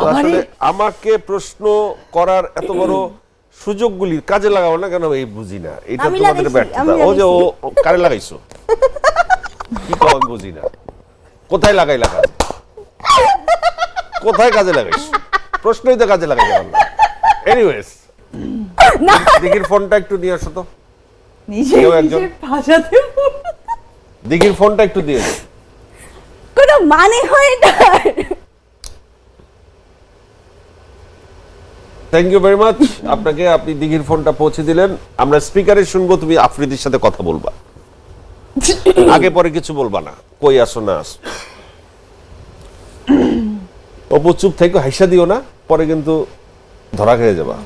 আসলে আমাকে প্রশ্ন করার এত বড় সুযোগগুলি কাজে লাগাবো না কেন এই বুঝি না? এটা তোমাদের ব্যর্থতা। ও যে ও কারে লাগাইছো? কি কও বুঝি না। কোথায় লাগাই লাগা কোথায় কাজে লাগাইছো? প্রশ্নই তো কাজে লাগাই না। এনিওয়েজ দিঘির ফোনটা একটু নিয়ে আসো তো। নিজে একজন? ভাষাতে দিঘির ফোনটা একটু দিয়ে। কোনো মানে হয় না। থ্যাংক ইউ ভেরি মাচ আপনাকে আপনি দিঘির ফোনটা পৌঁছে দিলেন। আমরা স্পিকারে শুনব, তুমি আফ্রিদির সাথে কথা বলবা। আগে পরে কিছু বলবা না। কই আসো না আসো অপু, চুপ থেকে, হাইসা দিও না। পরে কিন্তু ধরা খেয়ে যাবা।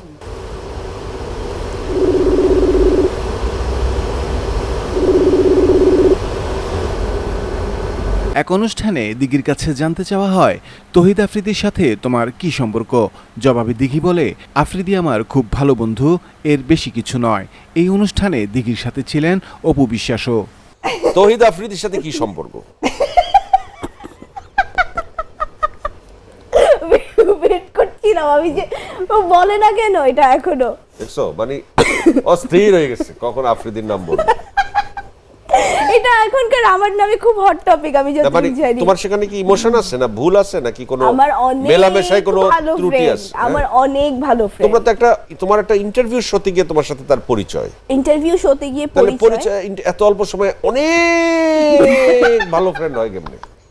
এক অনুষ্ঠানে দিঘির কাছে জানতে চাওয়া হয় তহিদ আফ্রিদির সাথে তোমার কি সম্পর্ক? জবাবে দিঘি বলে আফ্রিদি আমার খুব ভালো বন্ধু এর বেশি কিছু নয়। এই অনুষ্ঠানে দিঘির সাথে ছিলেন অপু বিশ্বাসও। তহিদ আফ্রিদির সাথে কি সম্পর্ক? ওয়েট করছিলাম আমি যে ও বলে না কেন এটা এখনও? দেখছ মানে অস্থির হয়ে গেছে কখন আফ্রিদির নাম বলব? এটা এখনকার আমার নামে খুব হট টপিক আমি যতটুকু জানি। তোমার সেখানে কি ইমোশন আছে না ভুল আছে নাকি কোনো মেলামেশায় কোনো ত্রুটি আছে? হ্যাঁ? আমার অনেক ভালো ফ্রেন্ড তোমরা তো একটা তোমার একটা ইন্টারভিউ শোতে গিয়ে তোমার সাথে তার পরিচয়। ইন্টারভিউ শোতে গিয়ে পরিচয়? পরিচয় এত অল্প সময়ে অনেক ভালো ফ্রেন্ড হয় কেমনে?